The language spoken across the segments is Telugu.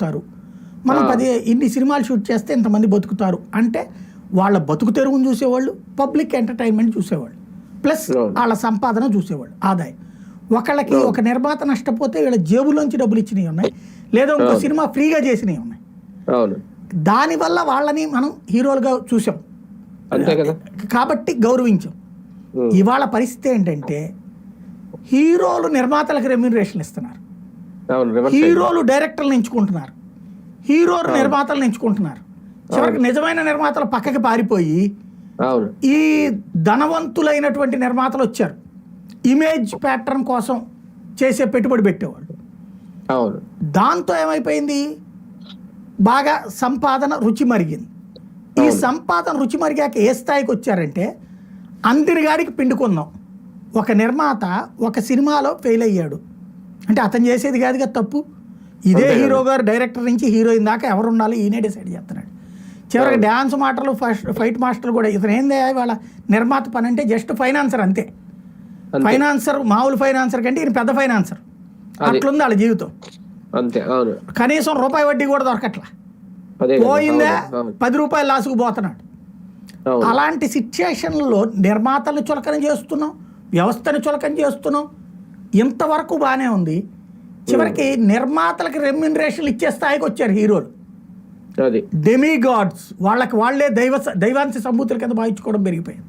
బతుకుతారు. మనం పది ఇన్ని సినిమాలు షూట్ చేస్తే ఇంతమంది బతుకుతారు. అంటే వాళ్ళ బతుకు తెరుగును చూసేవాళ్ళు పబ్లిక్ ఎంటర్టైన్మెంట్ చూసేవాళ్ళు ప్లస్. వాళ్ళ సంపాదన చూసేవాళ్ళు ఆదాయం. ఒకళ్ళకి ఒక నిర్మాత నష్టపోతే వీళ్ళ జేబులోంచి డబ్బులు ఇచ్చినవి ఉన్నాయి లేదా ఇంకో సినిమా ఫ్రీగా చేసినవి ఉన్నాయి. దానివల్ల వాళ్ళని మనం హీరోలుగా చూసాం. కాబట్టి గౌరవించాం. ఇవాళ పరిస్థితి ఏంటంటే హీరోలు నిర్మాతలకు రెమ్యూనరేషన్ ఇస్తున్నారు. హీరోలు డైరెక్టర్లు ఎంచుకుంటున్నారు. హీరోలు నిర్మాతలను ఎంచుకుంటున్నారు. చివరికి నిజమైన నిర్మాతలు పక్కకి పారిపోయి ఈ ధనవంతులైనటువంటి నిర్మాతలు వచ్చారు. ఇమేజ్ ప్యాటర్న్ కోసం చేసే పెట్టుబడి పెట్టేవాళ్ళు. దాంతో ఏమైపోయింది? బాగా సంపాదన రుచి మరిగింది. ఈ సంపాదన రుచి మరిగాక ఏ స్థాయికి వచ్చారంటే అందరిగాడికి పిండుకుందాం. ఒక నిర్మాత ఒక సినిమాలో ఫెయిల్ అయ్యాడు. అంటే అతను చేసేది కాదుగా తప్పు. ఇదే హీరో గారు డైరెక్టర్ నుంచి హీరోయిన్ దాకా ఎవరు ఉండాలి ఈయనే డిసైడ్ చేస్తున్నాడు. చివరికి డ్యాన్స్ మాటలు ఫస్ట్ ఫైట్ మాస్టర్లు కూడా ఇతను ఏంది వాళ్ళ నిర్మాత పని అంటే జస్ట్ ఫైనాన్సర్ అంతే. ఫైనాన్సర్ మామూలు ఫైనాన్సర్ కంటే ఈయన పెద్ద ఫైనాన్సర్. అట్లుంది వాళ్ళ జీవితం. అంతే అవును. కనీసం రూపాయి వడ్డీ కూడా దొరకట్లా. కదా. పోయిందా పది రూపాయలు లాసుకు పోతున్నాడు. అలాంటి సిచ్యుయేషన్లో నిర్మాతలను చులకన చేస్తున్నాం వ్యవస్థను చులకన చేస్తున్నాం ఇంతవరకు బాగానే ఉంది. చివరికి నిర్మాతలకు రెమ్యునరేషన్లు ఇచ్చే స్థాయికి వచ్చారు హీరోలు. డెమీ గాడ్స్ వాళ్ళకి వాళ్ళే దైవ దైవాంశ సంబూతుల కింద భావించుకోవడం పెరిగిపోయింది.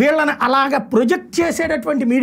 వీళ్ళని అలాగ ప్రొజెక్ట్ చేసేటటువంటి మీడియా